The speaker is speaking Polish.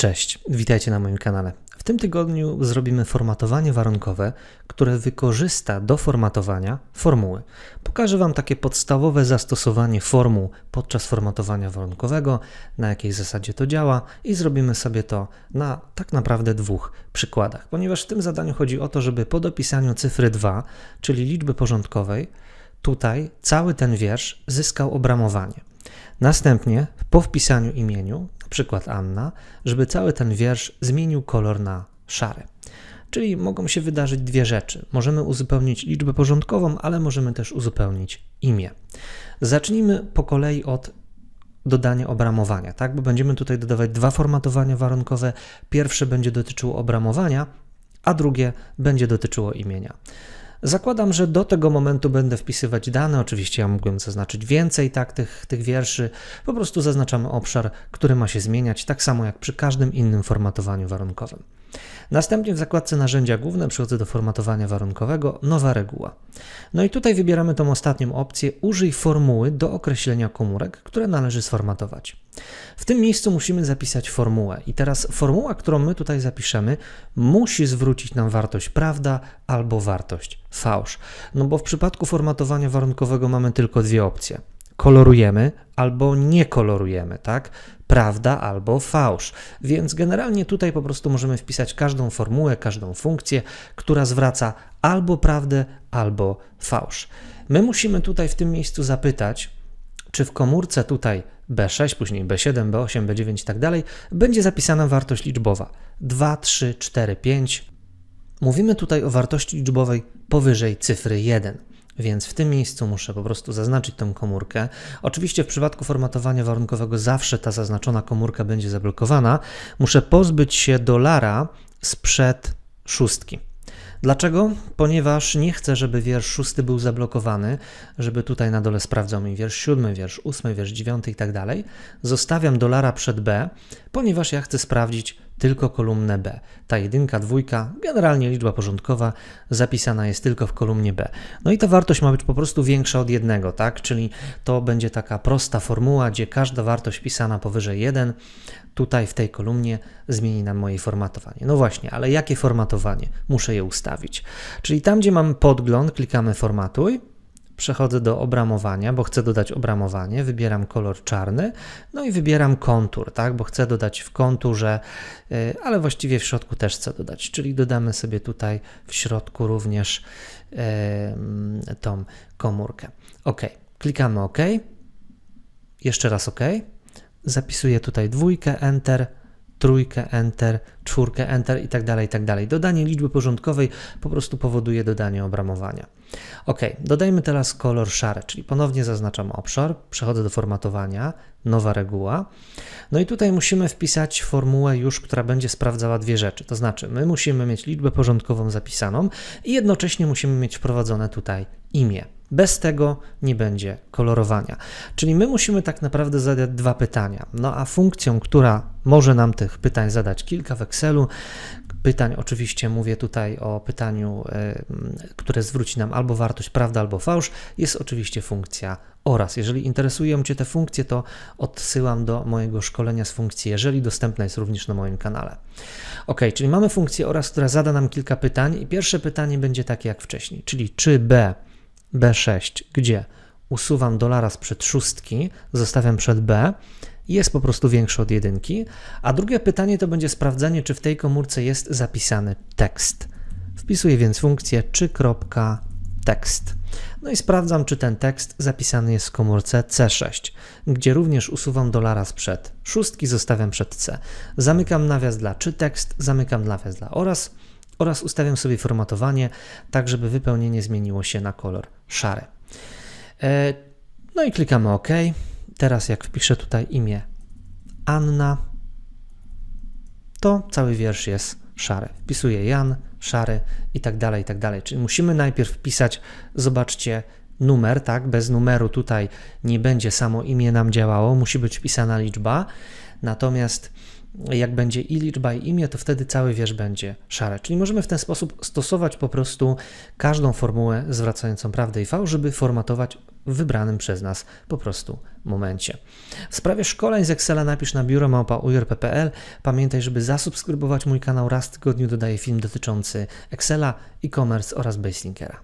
Cześć, witajcie na moim kanale. W tym tygodniu zrobimy formatowanie warunkowe, które wykorzysta do formatowania formuły. Pokażę Wam takie podstawowe zastosowanie formuł podczas formatowania warunkowego, na jakiej zasadzie to działa i zrobimy sobie to na tak naprawdę dwóch przykładach, ponieważ w tym zadaniu chodzi o to, żeby po dopisaniu cyfry 2, czyli liczby porządkowej, tutaj cały ten wiersz zyskał obramowanie. Następnie po wpisaniu imieniu, na przykład Anna, żeby cały ten wiersz zmienił kolor na szary. Czyli mogą się wydarzyć dwie rzeczy. Możemy uzupełnić liczbę porządkową, ale możemy też uzupełnić imię. Zacznijmy po kolei od dodania obramowania, tak? Bo będziemy tutaj dodawać dwa formatowania warunkowe. Pierwsze będzie dotyczyło obramowania, a drugie będzie dotyczyło imienia. Zakładam, że do tego momentu będę wpisywać dane. Oczywiście ja mógłbym zaznaczyć więcej tak, tych, tych wierszy. Po prostu zaznaczamy obszar, który ma się zmieniać, tak samo jak przy każdym innym formatowaniu warunkowym. Następnie w zakładce narzędzia główne przechodzę do formatowania warunkowego, nowa reguła. No i tutaj wybieramy tą ostatnią opcję, użyj formuły do określenia komórek, które należy sformatować. W tym miejscu musimy zapisać formułę i teraz formuła, którą my tutaj zapiszemy, musi zwrócić nam wartość prawda albo wartość fałsz. No bo w przypadku formatowania warunkowego mamy tylko dwie opcje kolorujemy albo nie kolorujemy, tak? Prawda albo fałsz. Więc generalnie tutaj po prostu możemy wpisać każdą formułę, każdą funkcję, która zwraca albo prawdę, albo fałsz. My musimy tutaj w tym miejscu zapytać, czy w komórce tutaj B6, później B7, B8, B9 i tak dalej, będzie zapisana wartość liczbowa 2, 3, 4, 5. Mówimy tutaj o wartości liczbowej powyżej cyfry 1 więc w tym miejscu muszę po prostu zaznaczyć tą komórkę. Oczywiście w przypadku formatowania warunkowego zawsze ta zaznaczona komórka będzie zablokowana. Muszę pozbyć się dolara sprzed szóstki. Dlaczego? Ponieważ nie chcę, żeby wiersz szósty był zablokowany, żeby tutaj na dole sprawdzał mi wiersz siódmy, wiersz ósmy, wiersz dziewiąty i tak dalej. Zostawiam dolara przed B, ponieważ ja chcę sprawdzić tylko kolumnę B. Ta jedynka, dwójka, generalnie liczba porządkowa zapisana jest tylko w kolumnie B. No i ta wartość ma być po prostu większa od jednego, tak? Czyli to będzie taka prosta formuła, gdzie każda wartość pisana powyżej 1 tutaj w tej kolumnie zmieni nam moje formatowanie. No właśnie, ale jakie formatowanie? Muszę je ustawić. Czyli tam, gdzie mamy podgląd, klikamy formatuj, przechodzę do obramowania, bo chcę dodać obramowanie, wybieram kolor czarny, no i wybieram kontur, tak, bo chcę dodać w konturze, y, ale właściwie w środku też chcę dodać, czyli dodamy sobie tutaj w środku również y, tą komórkę. OK, klikamy OK, jeszcze raz OK, zapisuję tutaj dwójkę, Enter, trójkę, Enter, czwórkę, Enter i tak dalej, i tak dalej. Dodanie liczby porządkowej po prostu powoduje dodanie obramowania. Ok, dodajmy teraz kolor szary, czyli ponownie zaznaczam obszar, przechodzę do formatowania, nowa reguła. No i tutaj musimy wpisać formułę już, która będzie sprawdzała dwie rzeczy, to znaczy my musimy mieć liczbę porządkową zapisaną i jednocześnie musimy mieć wprowadzone tutaj imię. Bez tego nie będzie kolorowania. Czyli my musimy tak naprawdę zadać dwa pytania. No a funkcją, która może nam tych pytań zadać kilka w Excelu, pytań oczywiście mówię tutaj o pytaniu, e, które zwróci nam albo wartość prawda, albo fałsz, jest oczywiście funkcja oraz. Jeżeli interesują Cię te funkcje, to odsyłam do mojego szkolenia z funkcji jeżeli, dostępna jest również na moim kanale. Ok, czyli mamy funkcję oraz, która zada nam kilka pytań i pierwsze pytanie będzie takie jak wcześniej, czyli czy B B6, gdzie usuwam dolara sprzed szóstki, zostawiam przed B, jest po prostu większy od jedynki, a drugie pytanie to będzie sprawdzanie, czy w tej komórce jest zapisany tekst. Wpisuję więc funkcję czy tekst. No i sprawdzam, czy ten tekst zapisany jest w komórce C6, gdzie również usuwam dolara sprzed szóstki, zostawiam przed C. Zamykam nawias dla czy tekst, zamykam nawias dla oraz, oraz ustawiam sobie formatowanie, tak żeby wypełnienie zmieniło się na kolor szary. E, no i klikamy OK. Teraz jak wpiszę tutaj imię Anna, to cały wiersz jest szary. Wpisuję Jan, szary i tak dalej, i tak dalej. Czyli musimy najpierw wpisać, zobaczcie, numer, tak? Bez numeru tutaj nie będzie samo imię nam działało, musi być wpisana liczba. Natomiast jak będzie i liczba, i imię, to wtedy cały wiersz będzie szary. Czyli możemy w ten sposób stosować po prostu każdą formułę zwracającą prawdę i fałsz, żeby formatować w wybranym przez nas po prostu momencie. W sprawie szkoleń z Excela napisz na biuro małpa.ujr.pl. Pamiętaj, żeby zasubskrybować mój kanał raz w tygodniu dodaję film dotyczący Excela, e-commerce oraz Baselinkera.